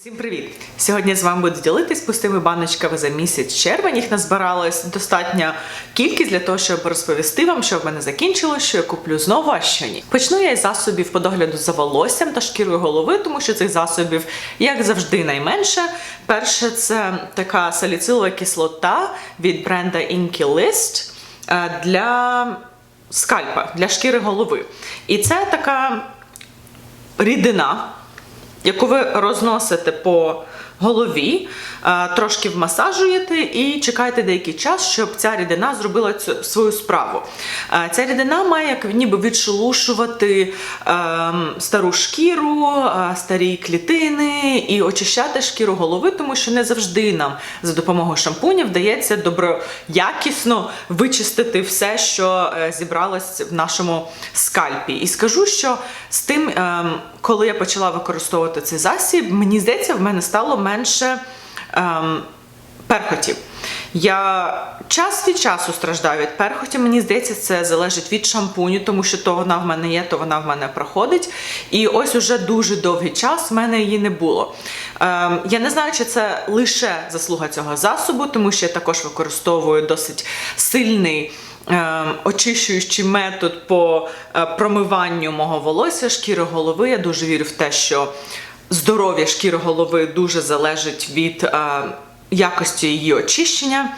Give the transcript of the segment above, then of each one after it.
Всім привіт! Сьогодні з вами буду ділитись пустими баночками за місяць червень. Їх назбиралось достатня кількість для того, щоб розповісти вам, що в мене закінчилось, що я куплю знову, а що ні. Почну я із засобів по догляду за волоссям та шкірою голови, тому що цих засобів, як завжди, найменше. Перше, це така саліцилова кислота від бренда Inky List е, для скальпа, для шкіри голови. І це така рідина яку ви розносите по голові, е, трошки вмасажуєте і чекаєте деякий час, щоб ця рідина зробила цю свою справу. Е, Ця рідина має як ніби відшелушувати ем, стару шкіру, е, старі клітини і очищати шкіру голови, тому що не завжди нам за допомогою шампуня вдається доброякісно вичистити все, що зібралось в нашому скальпі. І скажу, що з тим, ем, коли я почала використовувати цей засіб, мені здається, в мене стало менше ем, перхотів. Я час від часу страждаю від перхоті. Мені здається, це залежить від шампуню, тому що то вона в мене є, то вона в мене проходить. І ось уже дуже довгий час в мене її не було. Ем, я не знаю, чи це лише заслуга цього засобу, тому що я також використовую досить сильний. ем, Очищуючий метод по е, промиванню мого волосся, шкіри голови. Я дуже вірю в те, що здоров'я шкіри голови дуже залежить від е, якості її очищення.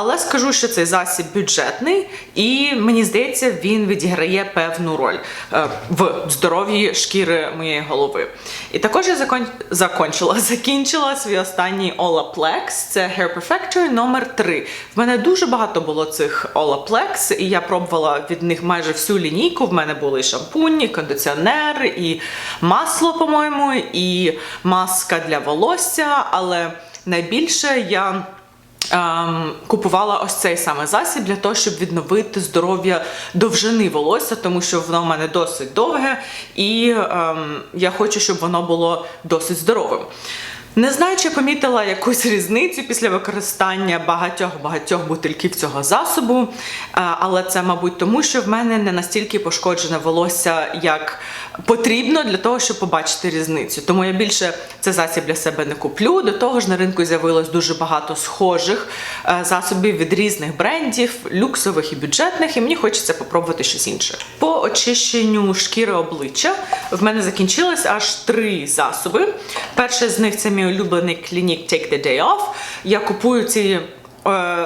Але скажу, що цей засіб бюджетний, і мені здається, він відіграє певну роль е, в здоров'ї шкіри моєї голови. І також я закон... закончила, закінчила свій останній Olaplex, це Hair Perfector номер 3 В мене дуже багато було цих Olaplex, і я пробувала від них майже всю лінійку. В мене були шампунь, і кондиціонер, і масло, по-моєму, і маска для волосся. Але найбільше я. Ем, купувала ось цей саме засіб для того, щоб відновити здоров'я довжини волосся, тому що воно в мене досить довге, і ем, я хочу, щоб воно було досить здоровим. Не знаю, чи помітила якусь різницю після використання багатьох-багатьох бутильків цього засобу, е, але це, мабуть, тому що в мене не настільки пошкоджене волосся, як потрібно для того, щоб побачити різницю. Тому я більше цей засіб для себе не куплю. До того ж, на ринку з'явилось дуже багато схожих е, засобів від різних брендів, люксових і бюджетних, і мені хочеться попробувати щось інше. По очищенню шкіри обличчя в мене закінчилось аж три засоби. Перший з них це мій улюблений Clinique Take the Day Off. Я купую ці е,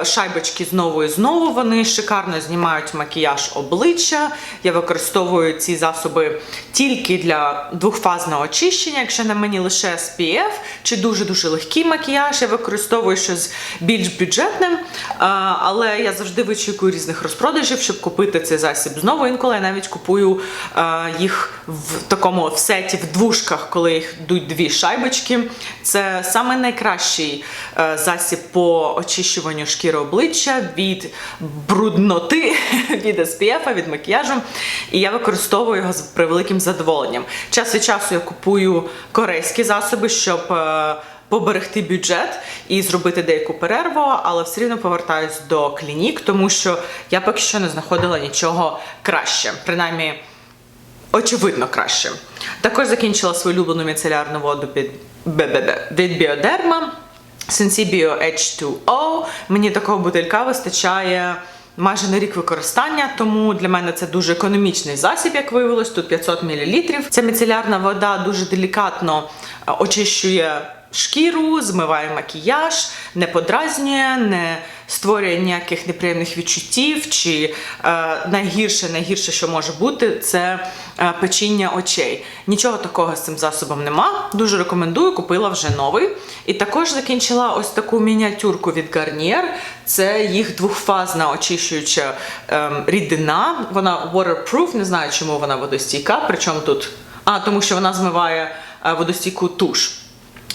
шайбочки знову і знову. Вони шикарно знімають макіяж обличчя. Я використовую ці засоби тільки для двохфазного очищення. Якщо на мені лише SPF чи дуже-дуже легкий макіяж, я використовую щось більш бюджетним. Е, але я завжди вичікую різних розпродажів, щоб купити цей засіб знову. Інколи я навіть купую е, їх в такому в сеті, в двушках, коли їх йдуть дві шайбочки. Це саме найкращий е, засіб по очищуванню шкіри обличчя від брудноти, від SPF, від макіяжу. І я використовую його з превеликим задоволенням. Час від часу я купую корейські засоби, щоб. е, Поберегти бюджет і зробити деяку перерву, але все рівно повертаюсь до клінік, тому що я поки що не знаходила нічого краще. Принаймні, очевидно краще. Також закінчила свою улюблену міцелярну воду БББ від Біодерма Sensibio H2O. Мені такого бутилька вистачає. Майже на рік використання, тому для мене це дуже економічний засіб, як виявилось, тут 500 мл. Ця міцелярна вода дуже делікатно е, очищує шкіру, змиває макіяж, не подразнює, не створює ніяких неприємних відчуттів. Чи е, найгірше, найгірше, що може бути, це е, печіння очей. Нічого такого з цим засобом нема. Дуже рекомендую, купила вже новий. І також закінчила ось таку мініатюрку від Garnier. Це їх двохфазна очищуюча ем, рідина. Вона waterproof, не знаю, чому вона водостійка. Причому тут. А, тому що вона змиває е, водостійку туш.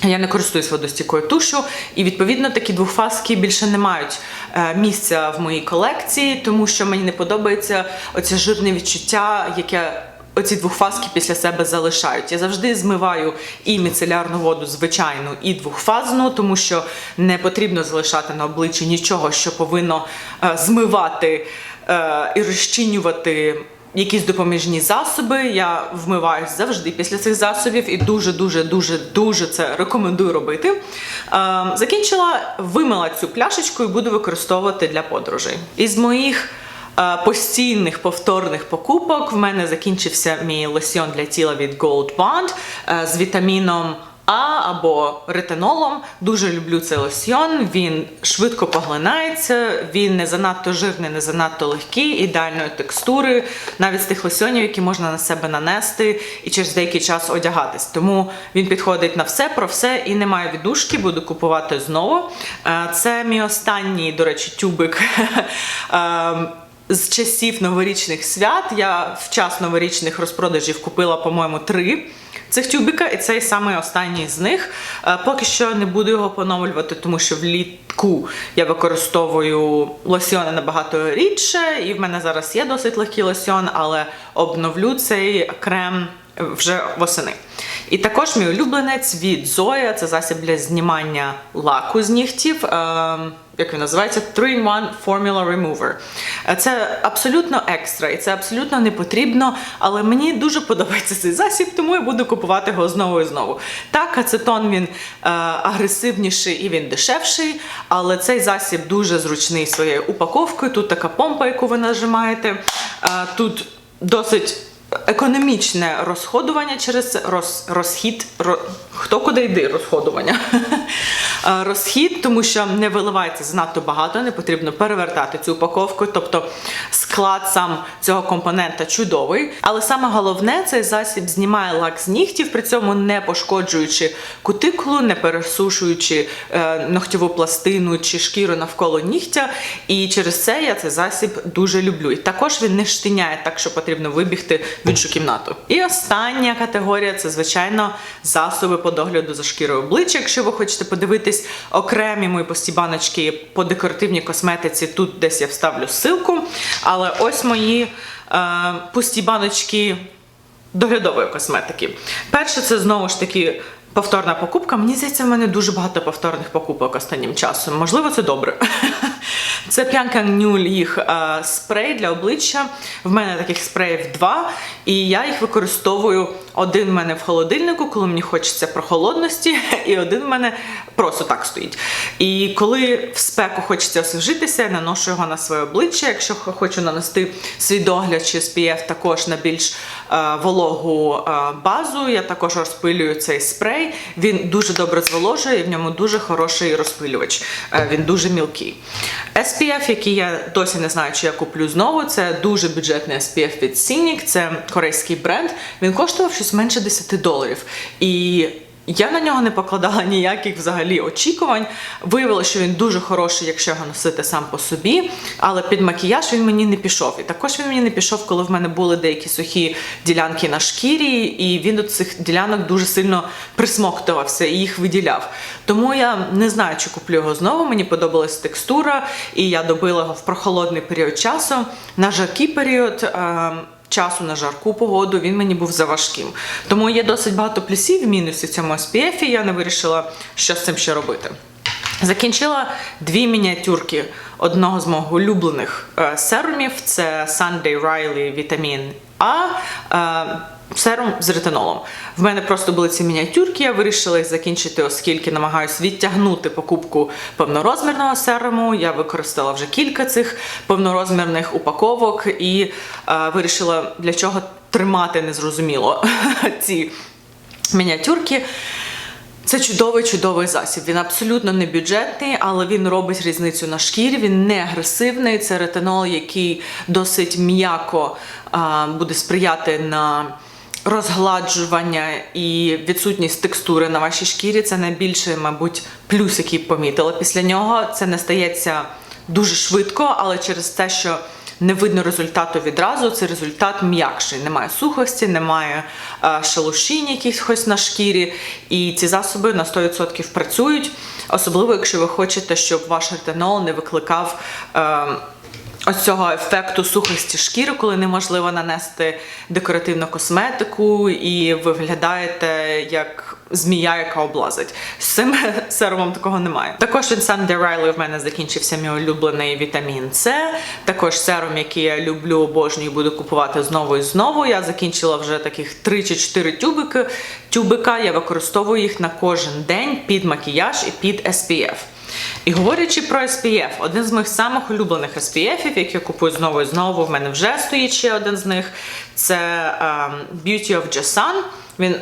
Я не користуюсь водостійкою тушу, і відповідно такі двохфазки більше не мають е, місця в моїй колекції, тому що мені не подобається оце жирне відчуття, яке оці двохфазки після себе залишають. Я завжди змиваю і міцелярну воду звичайну, і двохфазну, тому що не потрібно залишати на обличчі нічого, що повинно е, змивати е, і розчинювати якісь допоміжні засоби. Я вмиваюсь завжди після цих засобів і дуже, дуже, дуже, дуже це рекомендую робити. Е, закінчила, вимила цю пляшечку і буду використовувати для подорожей. Із моїх е, постійних повторних покупок в мене закінчився мій лосьйон для тіла від Gold Bond е, з вітаміном. А або ретинолом. Дуже люблю цей лосьйон. Він швидко поглинається, він не занадто жирний, не занадто легкий, ідеальної текстури, навіть з тих лосьонів, які можна на себе нанести і через деякий час одягатись. Тому він підходить на все про все і немає віддушки, буду купувати знову. Е, Це мій останній, до речі, тюбик. Ем, з часів новорічних свят я в час новорічних розпродажів купила, по-моєму, три цих тюбика, і цей самий останній з них. Е, Поки що не буду його поновлювати, тому що влітку я використовую лосьони набагато рідше, і в мене зараз є досить легкий лосьон, але обновлю цей крем вже восени. І також мій улюбленець від Zoya, це засіб для знімання лаку з нігтів. Як він називається? 3-in-1 Formula Remover. Е, Це абсолютно екстра, і це абсолютно не потрібно, але мені дуже подобається цей засіб, тому я буду купувати його знову і знову. Так, ацетон він е, агресивніший і він дешевший, але цей засіб дуже зручний своєю упаковкою. Тут така помпа, яку ви нажимаєте. Е, тут досить економічне розходування через роз, розхід. Ро, хто куди йде розходування? Е, Розхід, тому що не виливається занадто багато, не потрібно перевертати цю упаковку. Тобто склад сам цього компонента чудовий. Але саме головне, цей засіб знімає лак з нігтів, при цьому не пошкоджуючи кутикулу, не пересушуючи е, ногтєву пластину чи шкіру навколо нігтя. І через це я цей засіб дуже люблю. І також він не штиняє так, що потрібно вибігти в іншу кімнату. І остання категорія це, звичайно, засоби по догляду за шкірою обличчя. Якщо ви хочете подивитись окремі мої постібаночки по декоративній косметиці, тут десь я вставлю ссылку. Але ось мої е, пусті баночки доглядової косметики. Перше, це знову ж таки. Повторна покупка. Мені здається, в мене дуже багато повторних покупок останнім часом. Можливо, це добре. Це п'янка нюль їх е, спрей для обличчя. В мене таких спреїв два, і я їх використовую один в мене в холодильнику, коли мені хочеться прохолодності, і один в мене просто так стоїть. І коли в спеку хочеться освіжитися, я наношу його на своє обличчя. Якщо хочу нанести свій догляд чи SPF також на більш е, вологу е, базу, я також розпилюю цей спрей. Він дуже добре зволожує, і в ньому дуже хороший розпилювач. Е, він дуже мілкий. SPF, який я досі не знаю, чи я куплю знову, це дуже бюджетний SPF від Scenic, це корейський бренд. Він коштував щось менше 10 доларів. І я на нього не покладала ніяких взагалі очікувань. Виявилося, що він дуже хороший, якщо його носити сам по собі, але під макіяж він мені не пішов. І також він мені не пішов, коли в мене були деякі сухі ділянки на шкірі, і він до цих ділянок дуже сильно присмоктувався і їх виділяв. Тому я не знаю, чи куплю його знову. Мені подобалась текстура, і я добила його в прохолодний період часу. На жаркий період. Часу на жарку погоду він мені був заважким. Тому є досить багато плюсів мінусів цьому SPF, і я не вирішила, що з цим ще робити. Закінчила дві мініатюрки одного з моїх улюблених е, серумів. Це Sunday Riley Vitamin А. Е, Серум з ретинолом. В мене просто були ці мініатюрки, я вирішила їх закінчити, оскільки намагаюся відтягнути покупку повнорозмірного серуму. Я використала вже кілька цих повнорозмірних упаковок і е, вирішила для чого тримати незрозуміло ці мініатюрки. Це чудовий чудовий засіб. Він абсолютно не бюджетний, але він робить різницю на шкірі. Він не агресивний. Це ретинол, який досить м'яко а, буде сприяти на розгладжування і відсутність текстури на вашій шкірі. Це найбільший, мабуть, плюс, який помітила після нього. Це не стається дуже швидко, але через те, що не видно результату відразу, це результат м'якший. Немає сухості, немає е, шелушінь якихось на шкірі. І ці засоби на 100% працюють, особливо якщо ви хочете, щоб ваш ретинол не викликав. Е, ось цього ефекту сухості шкіри, коли неможливо нанести декоративну косметику, і ви виглядаєте як змія, яка облазить. З цим серумом такого немає. Також від Sunday Riley в мене закінчився мій улюблений вітамін С. Також серум, який я люблю, обожнюю, буду купувати знову і знову. Я закінчила вже таких 3 чи 4 тюбики. Тюбика я використовую їх на кожен день під макіяж і під SPF. І говорячи про SPF, один з моїх самих улюблених SPF, які я купую знову і знову, в мене вже стоїть ще один з них. Це ем, Beauty of Jasan. Він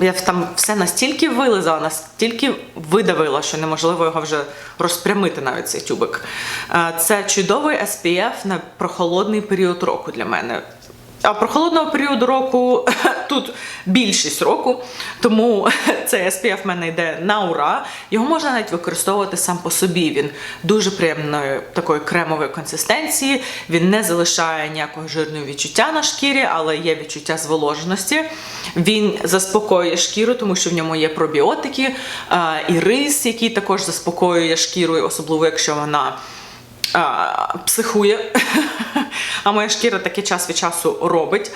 я там все настільки вилизала, настільки видавила, що неможливо його вже розпрямити навіть цей тюбик. Е, Це чудовий SPF на прохолодний період року для мене. А прохолодного періоду року тут більшість року, тому цей SPF в мене йде на ура. Його можна навіть використовувати сам по собі. Він дуже приємної такої кремової консистенції. Він не залишає ніякого жирного відчуття на шкірі, але є відчуття зволоженості. Він заспокоює шкіру, тому що в ньому є пробіотики і рис, який також заспокоює шкіру, особливо якщо вона а, психує. А моя шкіра таки час від часу робить.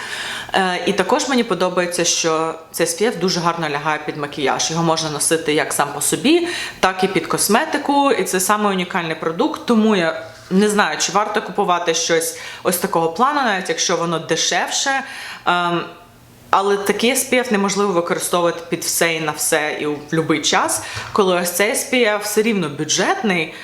Е, і також мені подобається, що цей SPF дуже гарно лягає під макіяж. Його можна носити як сам по собі, так і під косметику. І це саме унікальний продукт, тому я. Не знаю, чи варто купувати щось ось такого плану, навіть якщо воно дешевше. Ем, але такий SPF неможливо використовувати під все і на все і в будь-який час, коли ось цей SPF все рівно бюджетний,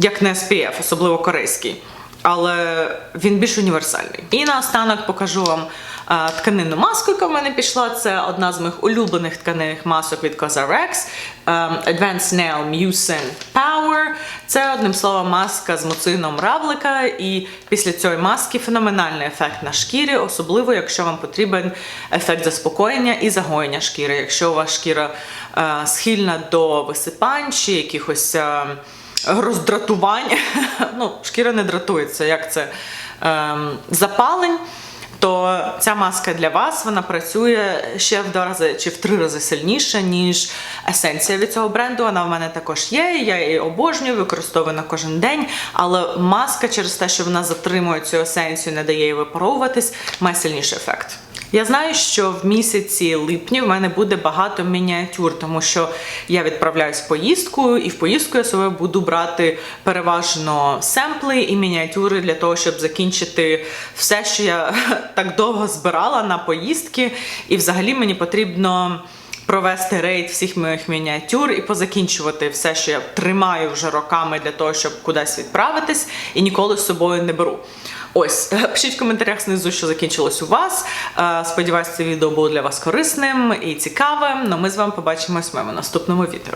як не SPF, особливо корейський. Але він більш універсальний. І наостанок покажу вам е, тканинну маску, яка в мене пішла. Це одна з моїх улюблених тканинних масок від Cosrx. е, Advanced Nail Mucin Power. Це одним словом маска з муцином равлика. І після цієї маски феноменальний ефект на шкірі, особливо якщо вам потрібен ефект заспокоєння і загоєння шкіри. Якщо у вас шкіра е, схильна до висипань чи якихось. е, роздратувань. ну, шкіра не дратується, як це ем, запалень. То ця маска для вас вона працює ще в два рази чи в три рази сильніше, ніж есенція від цього бренду. Вона в мене також є. Я її обожнюю, використовую на кожен день. Але маска через те, що вона затримує цю есенцію, не дає їй випаровуватись, має сильніший ефект. Я знаю, що в місяці липні в мене буде багато мініатюр, тому що я відправляюсь в поїздку, і в поїздку я собі буду брати переважно семпли і мініатюри для того, щоб закінчити все, що я так довго збирала на поїздки. І взагалі мені потрібно. Провести рейд всіх моїх мініатюр і позакінчувати все, що я тримаю вже роками для того, щоб кудись відправитись, і ніколи з собою не беру. Ось, пишіть в коментарях знизу, що закінчилось у вас. Е, Сподіваюсь, це відео було для вас корисним і цікавим. Ну ми з вами побачимось в моєму наступному відео.